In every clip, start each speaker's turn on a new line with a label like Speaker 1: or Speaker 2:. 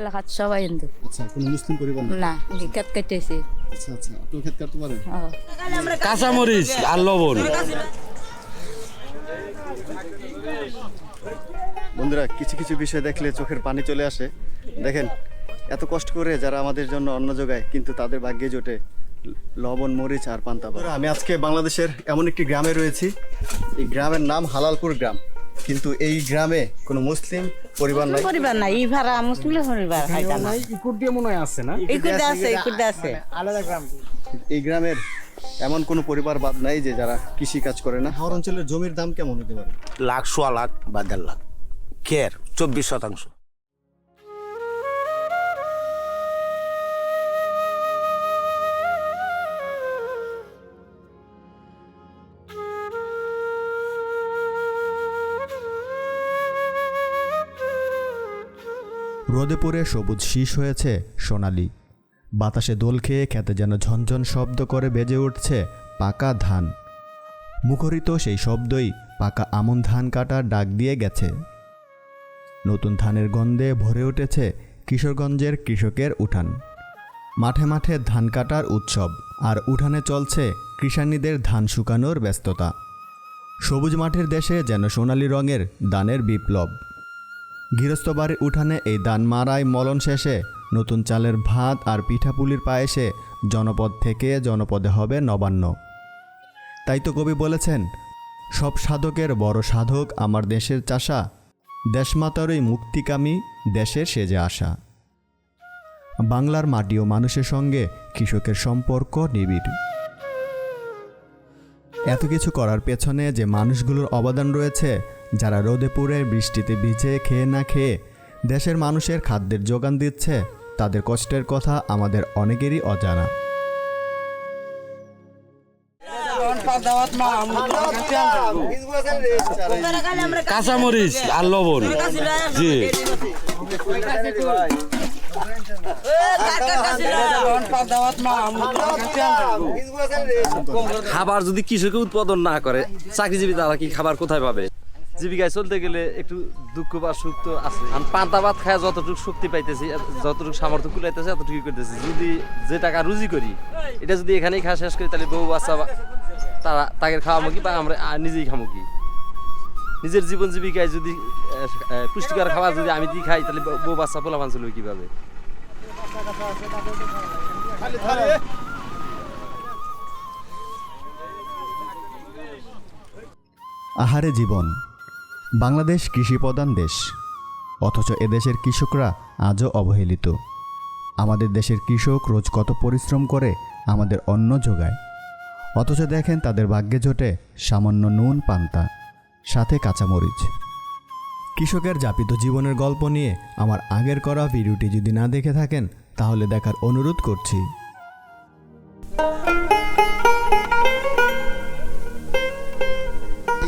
Speaker 1: এলাকার সবাই হিন্দু।
Speaker 2: আচ্ছা কোনো মুসলিম পরিবার না
Speaker 1: বিখ্যাত কাটতেছে
Speaker 2: আচ্ছা আচ্ছা আপনি ক্ষেত কাটতে পারেন
Speaker 3: কাঁচামরিচ আর লবণ।
Speaker 2: বন্ধুরা কিছু কিছু বিষয় দেখলে চোখের পানি চলে আসে। দেখেন এত কষ্ট করে যারা আমাদের জন্য অন্ন যোগায় কিন্তু তাদের ভাগ্যে জোটে লবণ মরিচ আর পান্তা। ভাত। আমি আজকে বাংলাদেশের এমন একটি গ্রামে রয়েছি। এই গ্রামের নাম হালালপুর গ্রাম। কিন্তু এই গ্রামে কোনো মুসলিম পরিবার নাই।
Speaker 4: পরিবার নাই এই ভাড়া মুসলিম পরিবার হাইতা না।
Speaker 3: ইকুর দিয়ে মনে হয় আছে না?
Speaker 4: ইকুদে আছে ইকুদে আছে।
Speaker 2: এই গ্রামের এমন কোনো পরিবার বাদ নাই যে যারা কৃষি কাজ করে না। হাওর অঞ্চলের জমির দাম কেমন হতে পারে?
Speaker 3: লাখ সোয়া লাখ বা দেড় লাখ। কেয়ার চব্বিশ শতাংশ।
Speaker 5: রোদে পড়ে সবুজ শীষ হয়েছে সোনালি। বাতাসে দোল খেয়ে খেতে যেন ঝনঝন শব্দ করে বেজে উঠছে পাকা ধান। মুখরিত সেই শব্দই পাকা আমন ধান কাটার ডাক দিয়ে গেছে। নতুন ধানের গন্ধে ভরে উঠেছে কিশোরগঞ্জের কৃষকের উঠান। মাঠে মাঠে ধান কাটার উৎসব আর উঠানে চলছে কৃষানীদের ধান শুকানোর ব্যস্ততা। সবুজ মাঠের দেশে যেন সোনালি রঙের দানের বিপ্লব। গৃহস্থ বাড়ির উঠানে এই দান মারাই মলন শেষে, নতুন চালের ভাত আর পিঠাপুলির পায়েসে জনপদ থেকে জনপদে হবে নবান্ন। তাই তো কবি বলেছেন, সব সাধকের বড় সাধক আমার দেশের চাষা, দেশমাতারই মুক্তিকামী দেশের সেজে আসা। বাংলার মাটি ও মানুষের সঙ্গে কৃষকের সম্পর্ক নিবিড়। এত কিছু করার পেছনে যে মানুষগুলোর অবদান রয়েছে যারা রোদে পুড়ে বৃষ্টিতে ভিজে খেয়ে না খেয়ে দেশের মানুষের খাদ্যের যোগান দিচ্ছে, তাদের কষ্টের কথা আমাদের অনেকেরই অজানা।
Speaker 3: কাঁচামরিচ আর লবণ। জি। খাবার যদি কৃষকে উৎপাদন না করে, চাকরিজীবী তারা কি খাবার কোথায় পাবে? জীবিকায় চলতে গেলে একটু দুঃখ বা সুখ তো আছে আমি পান্তা ভাত খায় যতটুকু শক্তি পাইতেছি যতটুকু সামর্থ্য কুলাইতেছি এতটুকু করতেছি। যদি যে টাকা রুজি করি এটা যদি এখানেই খাওয়া শেষ করি তাহলে বউ বাচ্চা তারা তাকে খাওয়াবো কি বা আমরা নিজেই খাব কি? নিজের জীবন জীবিকায় যদি পুষ্টিকর খাবার যদি আমি দিই খাই তাহলে বউ- বাচ্চা পোলাপান চলবে কীভাবে?
Speaker 5: আহারে জীবন বাংলাদেশ কৃষিপ্রধান দেশ। অথচ এদেশের কৃষকরা আজও অবহেলিত। আমাদের দেশের কৃষক রোজ কত পরিশ্রম করে আমাদের অন্ন যোগায়। অথচ দেখেন তাদের ভাগ্যে জোটে সামান্য নুন, পান্তা, সাথে কাঁচামরিচ। কৃষকের যাপিত জীবনের গল্প নিয়ে আমার আগের করা ভিডিওটি যদি না দেখে থাকেন, তাহলে দেখার অনুরোধ করছি।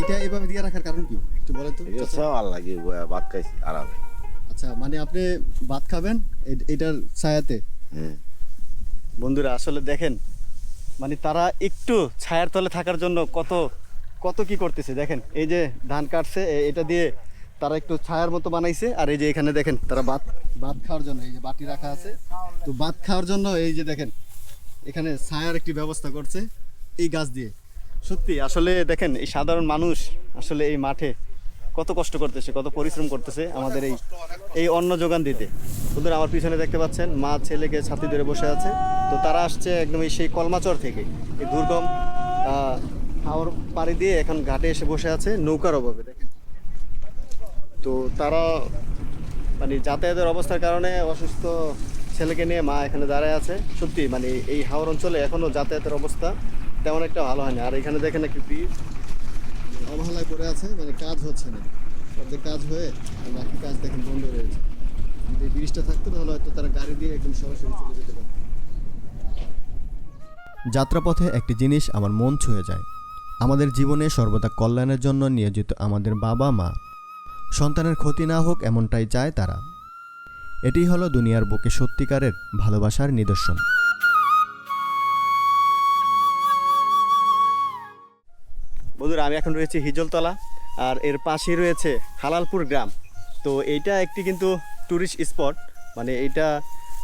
Speaker 2: এটা এভাবে দিয়ে রাখার কারণ কি? একটু বলেন তো।
Speaker 6: ভালো লাগে ভাত খাইছি আরামে।
Speaker 2: আচ্ছা মানে আপনি ভাত খাবেন এটার ছায়াতে?
Speaker 6: হ্যাঁ।
Speaker 2: বন্ধুরা আসলে দেখেন মানে তারা একটু ছায়ার তলে থাকার জন্য কত কত কি করতেছে দেখেন এই যে ধান কাটছে এটা দিয়ে তারা একটু ছায়ার মতো বানাইছে আর এই যে এখানে দেখেন তারা ভাত ভাত খাওয়ার জন্য এই যে বাটি রাখা আছে তো ভাত খাওয়ার জন্য এই যে দেখেন এখানে ছায়ার একটি ব্যবস্থা করছে এই গাছ দিয়ে। সত্যি, আসলে দেখেন, এই সাধারণ মানুষ আসলে এই মাঠে কত কষ্ট করতেছে, কত পরিশ্রম করতেছে আমাদের এই এই অন্ন যোগান দিতে। বন্ধুরা আমার পিছনে দেখতে পাচ্ছেন, মা, ছেলেকে ছাতি ধরে বসে আছে। তো তারা আসছে একদম এই সেই কলমাচর থেকে। এই দুর্গম হাওর পাড়ি দিয়ে এখন ঘাটে এসে বসে আছে, নৌকার অভাবে, দেখেন। তো তারা মানে যাতায়াতের অবস্থার কারণে অসুস্থ ছেলেকে নিয়ে মা এখানে দাঁড়ায় আছে। সত্যি মানে এই হাওর অঞ্চলে এখনও যাতায়াতের অবস্থা তেমন একটা ভালো হয়নি। আর এখানে দেখেন একটি ব্রিজ অবহেলায় পড়ে আছে মানে কাজ হচ্ছে না। অর্ধেক কাজ হয়ে আর বাকি কাজ দেখেন বন্ধ রয়েছে। যদি ব্রিজটা থাকতো তাহলে হয়তো তারা গাড়ি দিয়ে একদম সরাসরি চলে যেতে পারতো।
Speaker 5: যাত্রাপথে একটি জিনিস আমার মন ছুঁয়ে যায়। আমাদের জীবনে সর্বদা কল্যাণের জন্য নিয়োজিত আমাদের বাবা মা। সন্তানের ক্ষতি না হোক এমনটাই চায় তারা। এটি হলো দুনিয়ার বুকে সত্যিকারের ভালোবাসার নিদর্শন।
Speaker 2: আমি এখন রয়েছি হিজলতলা আর এর পাশেই রয়েছে হালালপুর গ্রাম। তো এইটা একটি কিন্তু ট্যুরিস্ট স্পট মানে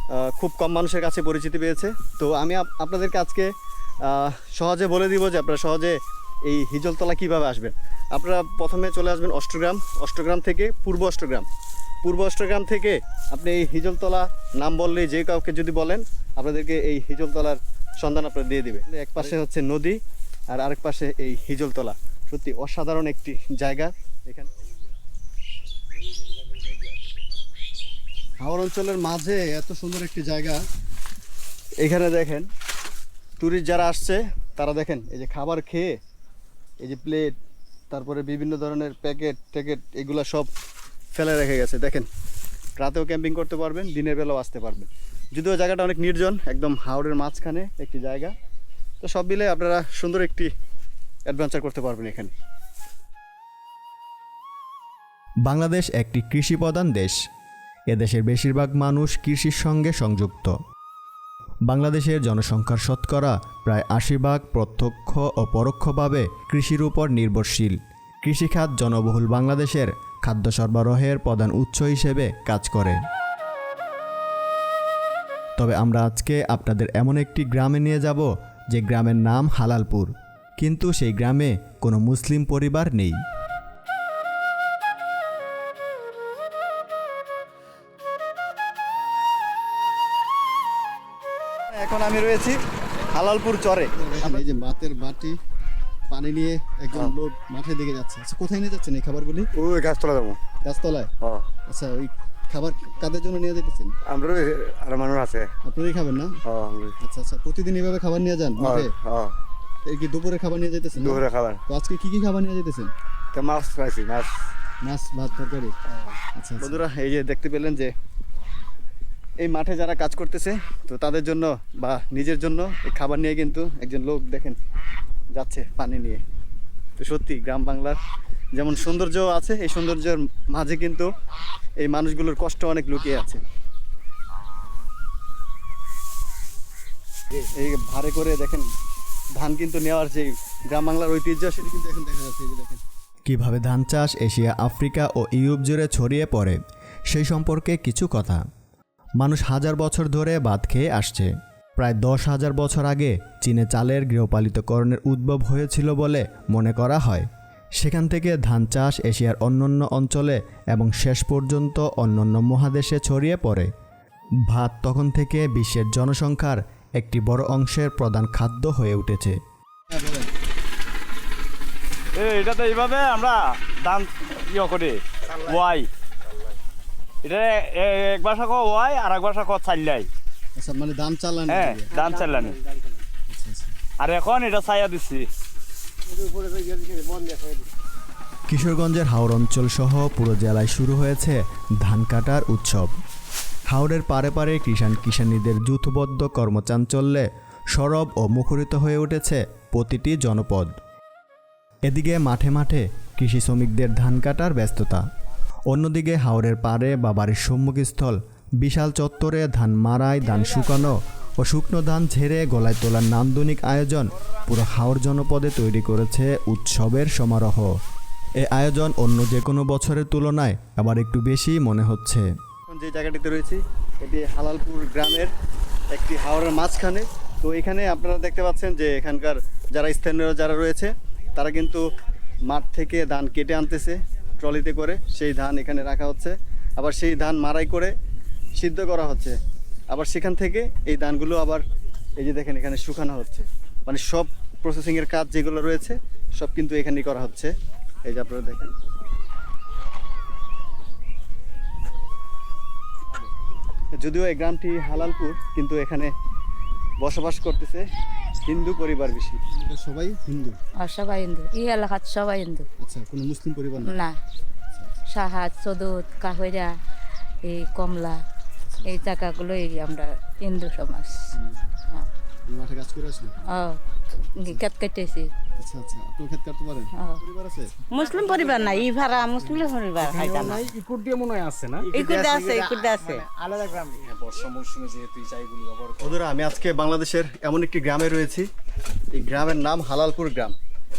Speaker 2: আহ, খুব কম মানুষের কাছে পরিচিতি পেয়েছে। তো আমি আপ- আপনাদেরকে আজকে সহজে বলে দিব যে আপনারা সহজে এই হিজলতলা কীভাবে আসবেন। আপনারা প্রথমে চলে আসবেন অষ্টগ্রাম। অষ্টগ্রাম থেকে পূর্ব অষ্টগ্রাম। পূর্ব অষ্টগ্রাম থেকে আপনি এই হিজলতলা নাম বললেই যে কাউকে যদি বলেন আপনাদেরকে এই হিজলতলার সন্ধান আপনারা দিয়ে দিবে। এক পাশে হচ্ছে নদী আর আরেক পাশে এই হিজলতলা। সত্যি অসাধারণ একটি জায়গা। এখানে হাওড় অঞ্চলের মাঝে এত সুন্দর একটি জায়গা। এখানে দেখেন ট্যুরিস্ট যারা আসছে, তারা দেখেন, এই যে খাবার খেয়ে, এই যে প্লেট তারপরে বিভিন্ন ধরনের প্যাকেট ট্যাকেট এগুলো সব ফেলে রেখে গেছে। দেখেন, রাতেও ক্যাম্পিং করতে পারবেন, দিনের বেলাও আসতে পারবেন। যদিও জায়গাটা অনেক নির্জন, একদম হাওড়ের মাঝখানে একটি জায়গা। তো সব মিলে আপনারা সুন্দর একটি অ্যাডভেঞ্চার করতে পারবেন এখানে।
Speaker 5: বাংলাদেশ একটি কৃষি প্রধান দেশ। এদেশের বেশিরভাগ মানুষ কৃষির সঙ্গে সংযুক্ত। বাংলাদেশের জনসংখ্যার শতকরা প্রায় আশি ভাগ প্রত্যক্ষ ও পরোক্ষভাবে কৃষির উপর নির্ভরশীল। কৃষিখাত জনবহুল বাংলাদেশের খাদ্য সরবরাহের প্রধান উৎস হিসেবে কাজ করে। তবে আমরা আজকে আপনাদের এমন একটি গ্রামে নিয়ে যাব, যে গ্রামের নাম হালালপুর। কিন্তু সেই গ্রামে কোনো মুসলিম পরিবার নেই।
Speaker 2: এখন আমি রয়েছি হালালপুর চরে। এই যে মাতের বাটি পানি নিয়ে একজন লোক মাঠের দিকে যাচ্ছে। আচ্ছা কোথায় নিয়ে যাচ্ছেন এই খাবারগুলি?
Speaker 6: ওই গাছতলা যাব।
Speaker 2: গাছতলায়?
Speaker 6: হ্যাঁ।
Speaker 2: আচ্ছা ওই খাবার কাদের জন্য নিয়ে যেতেছেন?
Speaker 6: আমরা আর মানুষ আছে।
Speaker 2: আপনারই খাবেন না?
Speaker 6: হ্যাঁ
Speaker 2: আচ্ছা আচ্ছা প্রতিদিন এভাবে খাবার নিয়ে যান মাঠে?
Speaker 6: হ্যাঁ।
Speaker 2: এই কি দুপুরে খাবার নিয়ে যেতেছেন?
Speaker 6: দুপুরে খাবার।
Speaker 2: তো আজকে কি কি খাবার নিয়ে যেতেছেন
Speaker 6: তো মাছ খাইছি মাছ।
Speaker 2: মাছ ভাত তরকারি? আচ্ছা। বন্ধুরা এই যে দেখতে পেলেন যে এই মাঠে যারা কাজ করতেছে তো তাদের জন্য বা নিজের জন্য এই খাবার নিয়ে কিন্তু একজন লোক দেখেন যাচ্ছে পানি নিয়ে। তো সত্যি গ্রাম বাংলার যেমন সৌন্দর্য আছে এই সৌন্দর্যের মাঝে কিন্তু এই মানুষগুলোর কষ্ট অনেক লুকিয়ে আছে। এই ভারে করে দেখেন ধান কিন্তু নেওয়ার যে গ্রাম বাংলার ঐতিহ্য, সেটি কিন্তু এখন দেখা যাচ্ছে যে দেখেন।
Speaker 5: কীভাবে ধান চাষ এশিয়া, আফ্রিকা ও ইউরোপ জুড়ে ছড়িয়ে পড়ে, সেই সম্পর্কে কিছু কথা। মানুষ হাজার বছর ধরে ভাত খেয়ে আসছে। প্রায় দশ হাজার বছর আগে চীনে চালের গৃহপালিতকরণের উদ্ভব হয়েছিল বলে মনে করা হয়। সেখান থেকে ধান চাষ এশিয়ার অন্যান্য অঞ্চলে এবং শেষ পর্যন্ত অন্যান্য মহাদেশে ছড়িয়ে পড়ে। ভাত তখন থেকে বিশ্বের জনসংখ্যার একটি বড় অংশের প্রধান খাদ্য হয়ে উঠেছে।
Speaker 7: এটা তো এইভাবে আমরা ইয়ে করি। ওয়াই। এটা এক বাসা কো ওয়াই আর এক বাসা কো চাল্লাই।
Speaker 2: আচ্ছা মানে দাম চালান
Speaker 7: হ্যাঁ দাম চাল্লানি আর এখন এটা ছায়া দিচ্ছি
Speaker 5: কিশোরগঞ্জের হাওড় অঞ্চল সহ পুরো জেলায় শুরু হয়েছে ধান কাটার উৎসব। হাওড়ের পারে পারে কিষাণ কিষাণীদের যুথবদ্ধ কর্মচাঞ্চল্যে সরব ও মুখরিত হয়ে উঠেছে প্রতিটি জনপদ। এদিকে মাঠে মাঠে কৃষি শ্রমিকদের ধান কাটার ব্যস্ততা। অন্যদিকে হাওড়ের পাড়ে বা বাড়ির সম্মুখস্থল বিশাল চত্বরে ধান মারাই ধান শুকানো ও শুকনো ধান ঝেড়ে গলায় তোলার নান্দনিক আয়োজন পুরো হাওড় জনপদে তৈরি করেছে উৎসবের সমারোহ। এ আয়োজন অন্য যে কোনো বছরের তুলনায় আবার একটু বেশি মনে হচ্ছে।
Speaker 2: যে জায়গাটিতে রয়েছি, এটি হালালপুর গ্রামের একটি হাওড়ের মাঝখানে। তো এখানে আপনারা দেখতে পাচ্ছেন যে এখানকার যারা স্থানীয় যারা রয়েছে, তারা কিন্তু মাঠ থেকে ধান কেটে আনতেছে, ট্রলিতে করে সেই ধান এখানে রাখা হচ্ছে। আবার সেই ধান মারাই করে সিদ্ধ করা হচ্ছে। আবার সেখান থেকে এই ধানগুলো আবার এই যে দেখেন এখানে শুকানো হচ্ছে। মানে সব প্রসেসিংয়ের কাজ যেগুলো রয়েছে, সব কিন্তু এখানেই করা হচ্ছে। এই যে আপনারা দেখেন। যদিও এই গ্রামটি হালালপুর কিন্তু এখানে বসবাস করতেছে হিন্দু পরিবার বেশি। সবাই হিন্দু?
Speaker 1: আর সবাই হিন্দু। এই এলাকার সবাই হিন্দু।
Speaker 2: আচ্ছা কোনো মুসলিম পরিবার না?
Speaker 1: সাহাদ সদুত কাহইরা এই কমলা এই জায়গাগুলোই আমরা হিন্দু সমাজ। হ্যাঁ।
Speaker 2: মাঠে কাজ করে আসলে?
Speaker 1: ও গেট কেটেছি।
Speaker 2: আচ্ছা আচ্ছা। আপনি ক্ষেত কাটতে পারেন? পরিবার আছে?
Speaker 4: মুসলিম পরিবার নাই ই ভাড়া মুসলিম পরিবার খাইতা না।
Speaker 7: ইকুর দিয়ে মনে আছে না?
Speaker 4: ইকুদে আছে ইকুদে আছে।
Speaker 7: আলাদা গ্রাম। বর্ষা মৌসুমে যেহেতু এই চাইগুলো ব্যবহার
Speaker 2: বন্ধুরা আমি আজকে বাংলাদেশের এমন একটি গ্রামে রয়েছি। এই গ্রামের নাম হালালপুর গ্রাম।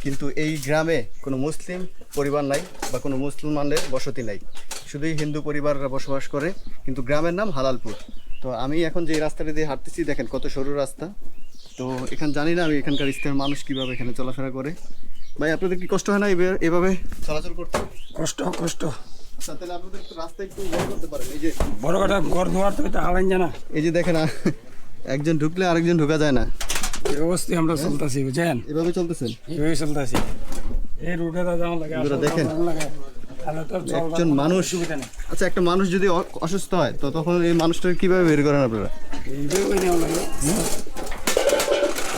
Speaker 2: কিন্তু এই গ্রামে কোনো মুসলিম পরিবার নাই বা কোনো মুসলমানদের বসতি নাই। শুধুই হিন্দু পরিবাররা বসবাস করে কিন্তু গ্রামের নাম হালালপুর। তো আমি এখন যে রাস্তাটা দিয়ে হাঁটতেছি দেখেন কত সরু রাস্তা। তো এখানে জানি না আমি এখানকার স্থানীয় মানুষ কীভাবে এখানে চলাফেরা করে। ভাই আপনাদের কি কষ্ট হয় না এভাবে- চলাচল করতে?
Speaker 8: কষ্ট কষ্ট।
Speaker 2: আচ্ছা আপনাদের একটু রাস্তা একটু বের করতে পারেন এই যে
Speaker 8: বড় কথা ঘর ধোয়ার তো এটা হালাইন জানা
Speaker 2: এই যে দেখেন একজন ঢুকলে আরেকজন ঢোকা যায় না।
Speaker 8: এই অবস্থায় আমরা চলতেছি
Speaker 2: এভাবে চলতেছেন?
Speaker 8: চলতেছি। এই রুটে লাগে
Speaker 2: দেখেন। একজন মানুষ আচ্ছা একটা মানুষ যদি অসুস্থ হয় তো তখন এই মানুষটাকে কীভাবে বের করেন আপনারা?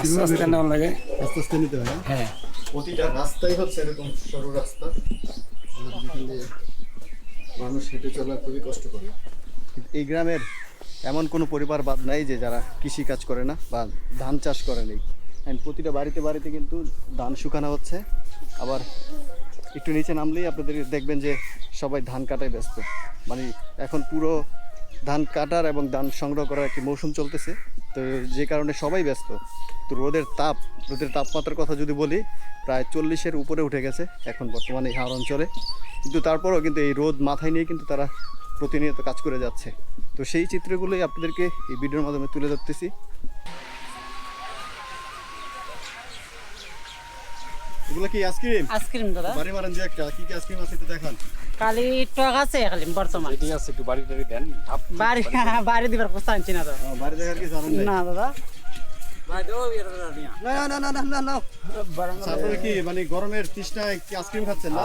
Speaker 8: আস্তে আস্তে নেওয়া লাগে।
Speaker 2: আস্তে আস্তে নিতে হয়?
Speaker 8: হ্যাঁ।
Speaker 2: প্রতিটা রাস্তাই হচ্ছে এরকম সরু রাস্তা। যেখান মানুষ হেঁটে চলা খুবই কষ্টকর। এই গ্রামের এমন কোনো পরিবার বাদ নাই যে যারা কৃষি কাজ করে না বা ধান চাষ করে নেই। And প্রতিটা বাড়িতে বাড়িতে কিন্তু ধান শুকানো হচ্ছে। আবার একটু নিচে নামলেই আপনাদের দেখবেন যে সবাই ধান কাটায় ব্যস্ত। মানে এখন পুরো ধান কাটার এবং ধান সংগ্রহ করার একটি মৌসুম চলতেছে। তো যে কারণে সবাই ব্যস্ত। তো রোদের তাপ রোদের তাপমাত্রার কথা যদি বলি প্রায় চল্লিশের উপরে উঠে গেছে এখন বর্তমানে এই হাওড় অঞ্চলে। কিন্তু তারপরেও কিন্তু এই রোদ মাথায় নিয়ে কিন্তু তারা প্রতিনিয়ত কাজ করে যাচ্ছে। তো সেই চিত্রগুলোই আপনাদেরকে এই ভিডিওর মাধ্যমে তুলে ধরতেছি। এগুলো কি আইসক্রিম
Speaker 4: আইসক্রিম দাদা।
Speaker 2: বাড়ি মারেন যে একটা কি কি আইসক্রিম আছে একটু দেখান।
Speaker 4: কালি টক আছে খালি বর্তমান।
Speaker 7: ঠিক আছে একটু বাড়ি টাড়ি দেন
Speaker 4: বাড়ি বাড়ি দিবার কথা আনছি না তো
Speaker 2: বাড়ি দেখার কি জানেন
Speaker 4: না দাদা।
Speaker 2: গরমের তৃষ্ণায় আইসক্রিম খাচ্ছেন না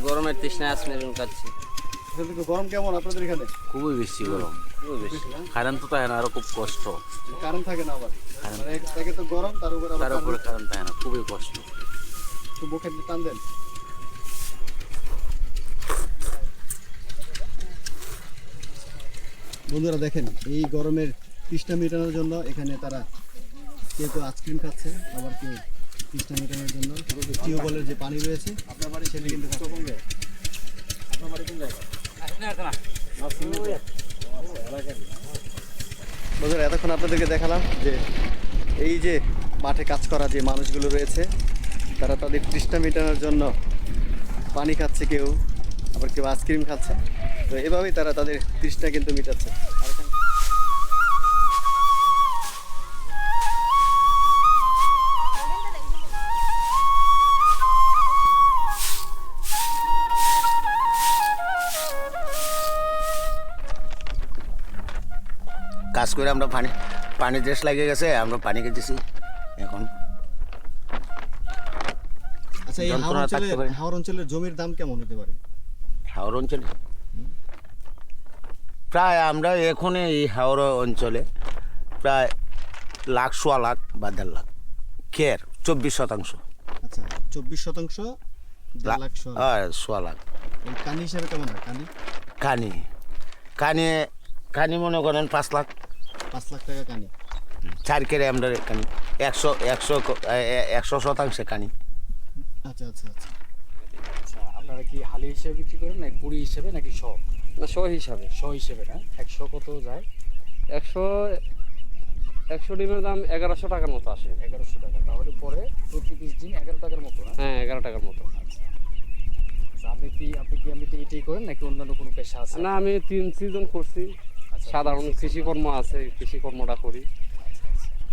Speaker 9: গরমের তৃষ্ণায় আইসক্রিম
Speaker 2: গরম কেমন আপনাদের
Speaker 9: খুবই বেশি গরম না আরও খুব কষ্ট
Speaker 2: কারেন্ট থাকে না আবার তো গরম তার উপর
Speaker 9: কারেন্ট থাকে না খুবই কষ্ট
Speaker 2: টান দেন বন্ধুরা দেখেন, এই গরমের তৃষ্ণা মেটানোর জন্য এখানে তারা কেউ কেউ আইসক্রিম খাচ্ছে আবার কেউ তৃষ্ণা মেটানোর জন্য। টিউবওয়েলের যে পানি রয়েছে আপনার বাড়ি সেটা কিন্তু খাচ্ছে। বন্ধুরা এতক্ষণ আপনাদেরকে দেখালাম যে এই যে মাঠে কাজ করা যে মানুষগুলো রয়েছে তারা তাদের তৃষ্ণা মেটানোর জন্য পানি খাচ্ছে কেউ আবার কেউ আইসক্রিম খাচ্ছে। তো এভাবেই তারা তাদের তৃষ্ণা কিন্তু মেটাচ্ছে।
Speaker 6: করে আমরা পানি পানি ড্রেস লাগিয়ে গেছে আমরা পানি খেতেছি। এখন
Speaker 2: আচ্ছা এই অঞ্চলের জমির দাম কেমন হতে পারে?
Speaker 6: হাওড় অঞ্চলে? প্রায় আমরা এখন এই হাওড় অঞ্চলে প্রায় লাখ সোয়া লাখ বা দেড় লাখ। খের চব্বিশ শতাংশ।
Speaker 2: আচ্ছা চব্বিশ শতাংশ লাখ সোয়া লাখ।
Speaker 6: হ্যাঁ সোয়া লাখ।
Speaker 2: এই কানি হিসাবে কেমন কানি?
Speaker 6: কানি। কানি কানি মনে করেন পাঁচ লাখ।
Speaker 2: পাঁচ লাখ টাকা কানি।
Speaker 6: চার কেরে আমরা কানি। একশো একশো একশো শতাংশে কানি।
Speaker 2: আচ্ছা আচ্ছা আচ্ছা।
Speaker 10: আচ্ছা আপনারা কি হালি হিসেবে বিক্রি করেন নাকি পুরি হিসেবে নাকি শ?
Speaker 3: না শো হিসাবে।
Speaker 10: শ হিসেবে না? একশো কত যায়?
Speaker 3: একশো একশো ডিমের দাম এগারোশো টাকার মতো আসে।
Speaker 10: এগারোশো টাকা। তাহলে পরে প্রতি পিস ডিম এগারো টাকার মতো না?
Speaker 3: হ্যাঁ এগারো টাকার মতো।
Speaker 10: আচ্ছা। আপনি কি আপনি কি এমনিতে এটাই করেন নাকি অন্যান্য কোনো পেশা আছে?
Speaker 3: না আমি তিন সিজন করছি।
Speaker 10: আচ্ছা,
Speaker 3: সাধারণ কৃষিকর্ম আছে কৃষিকর্মটা করি।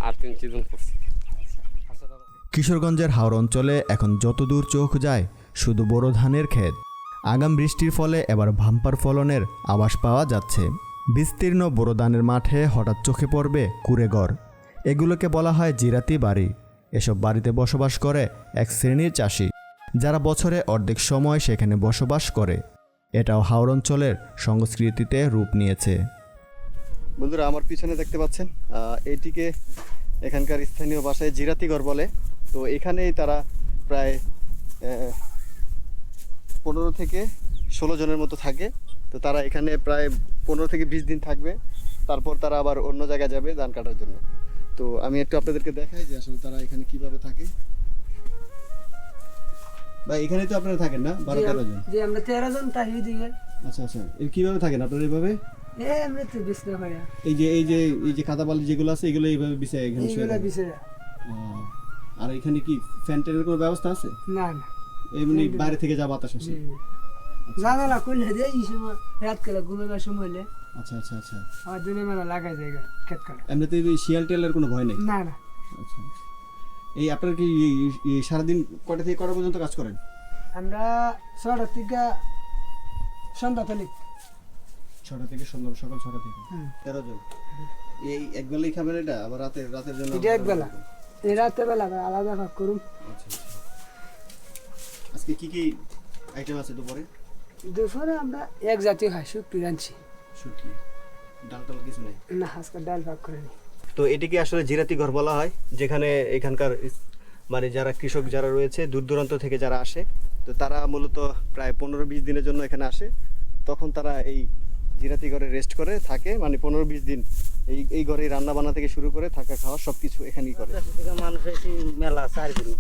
Speaker 3: আর তিন সিজন করছি।
Speaker 5: কিশোরগঞ্জের হাওড় অঞ্চলে এখন যতদূর চোখ যায়, শুধু বোরো ধানের ক্ষেত। আগাম বৃষ্টির ফলে এবার ভাম্পার ফলনের আবাস পাওয়া যাচ্ছে। বিস্তীর্ণ বোরো ধানের মাঠে হঠাৎ চোখে পড়বে কুড়েঘর। এগুলোকে বলা হয় জিরাতি বাড়ি। এসব বাড়িতে বসবাস করে এক শ্রেণির চাষি, যারা বছরে অর্ধেক সময় সেখানে বসবাস করে। এটাও হাওড় অঞ্চলের সংস্কৃতিতে রূপ নিয়েছে।
Speaker 2: বন্ধুরা আমার পিছনে দেখতে পাচ্ছেন এটিকে এখানকার স্থানীয় ভাষায় জিরাতিগড় বলে। তো এখানেই তারা প্রায় পনেরো থেকে ষোলো জনের মতো থাকে। তো তারা এখানে প্রায় পনেরো থেকে বিশ দিন থাকবে। তারপর তারা আবার অন্য জায়গায় যাবে ধান কাটার জন্য। তো আমি একটু আপনাদেরকে দেখাই যে আসলে তারা এখানে কীভাবে থাকে। বা এখানেই তো আপনারা থাকেন না? বারো তেরো জন?
Speaker 11: আমরা তেরো জন দিকে
Speaker 2: আচ্ছা আচ্ছা। এর কীভাবে থাকেন আপনারা এইভাবে এই যে এই যে এই যে কাদা বালি যেগুলো আছে এগুলো এইভাবে বিছায় এখানে
Speaker 11: এইগুলা
Speaker 2: ও, আর এখানে কি ফ্যান ট্যানের কোনো ব্যবস্থা আছে?
Speaker 11: না না।
Speaker 2: এমনি বাইরে থেকে যা বাতাস আসে?
Speaker 11: জানালা খুললে দিয়ে এই সময় রাত করে ঘুমাবার সময় হলে।
Speaker 2: আচ্ছা আচ্ছা আচ্ছা।
Speaker 11: আমার দিনের বেলা লাগাই যায় গা, ক্ষেত কাটা
Speaker 2: এমনিতে এই শিয়াল টিয়ালের কোনো ভয় নেই?
Speaker 11: না না।
Speaker 2: আচ্ছা। এই আপনার কি সারাদিন কটা থেকে কটা পর্যন্ত কাজ করেন?
Speaker 11: আমরা ছটা থেকে সন্ধ্যা তলি
Speaker 2: ছটা থেকে সন্ধ্যা সকাল ছটা থেকে। তেরো জন। এই এক বেলাই খাবেন এটা আবার রাতের রাতের জন্য
Speaker 11: এটা এক বেলা এই রাতের বেলা আলাদা ভাগ করুন।
Speaker 2: আচ্ছা আচ্ছা। আজকে কি কি আইটেম আছে দুপুরে?
Speaker 11: দুপুরে আমরা এক জাতীয় খাই শুক্তি রাঁধছি।
Speaker 2: শুটকি। ডাল টাল কিছু নেই?
Speaker 11: না আজকে ডাল ভাগ করে নিই
Speaker 2: তো এটিকে আসলে জিরাতি ঘর বলা হয়? যেখানে এখানকার মানে যারা কৃষক যারা রয়েছে দূর দূরান্ত থেকে যারা আসে তো তারা মূলত প্রায় পনেরো বিশ দিনের জন্য এখানে আসে। তখন তারা এই জিরাতি ঘরে রেস্ট করে থাকে মানে পনেরো বিশ দিন এই এই ঘরে রান্না বান্না থেকে শুরু করে থাকা খাওয়া সব কিছু এখানেই করে।
Speaker 4: মানুষ এসে মেলা চার গ্রুপ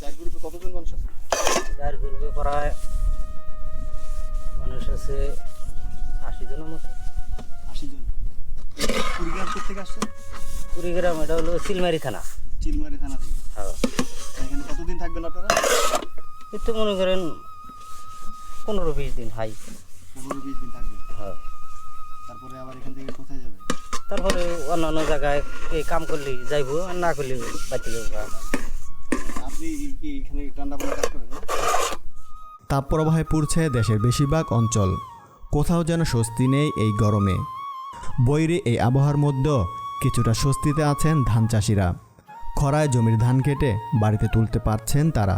Speaker 2: চার গ্রুপে কতজন মানুষ আছে?
Speaker 4: চার গ্রুপে প্রায় মানুষ আছে আশি জনের মতো।
Speaker 2: আশি জন। কুড়িগ্রাম থেকে আসছে
Speaker 4: কুড়িগ্রাম এটা হলো সিলমারি থানা।
Speaker 2: চিলমারি থানা থেকে।
Speaker 4: হ্যাঁ।
Speaker 2: এখানে কতদিন থাকবেন আপনারা?
Speaker 4: তো মনে করেন পনেরো বিশ দিন হাই।
Speaker 2: পনেরো বিশ দিন থাকবেন। তারপরে আবার এখান থেকে কোথায় যাবেন
Speaker 4: তারপরে অন্যান্য জায়গায় এই কাম করলে যাইবো আর না করলে বাড়তে যাব।
Speaker 2: আপনি কি এখানে রান্না বান্না কাজ করেন
Speaker 5: তাপপ্রবাহে পুড়ছে দেশের বেশিরভাগ অঞ্চল কোথাও যেন স্বস্তি নেই এই গরমে। বৈরে এই আবহাওয়ার মধ্যেও কিছুটা স্বস্তিতে আছেন ধান চাষিরা। খরায় জমির ধান কেটে বাড়িতে তুলতে পারছেন তারা।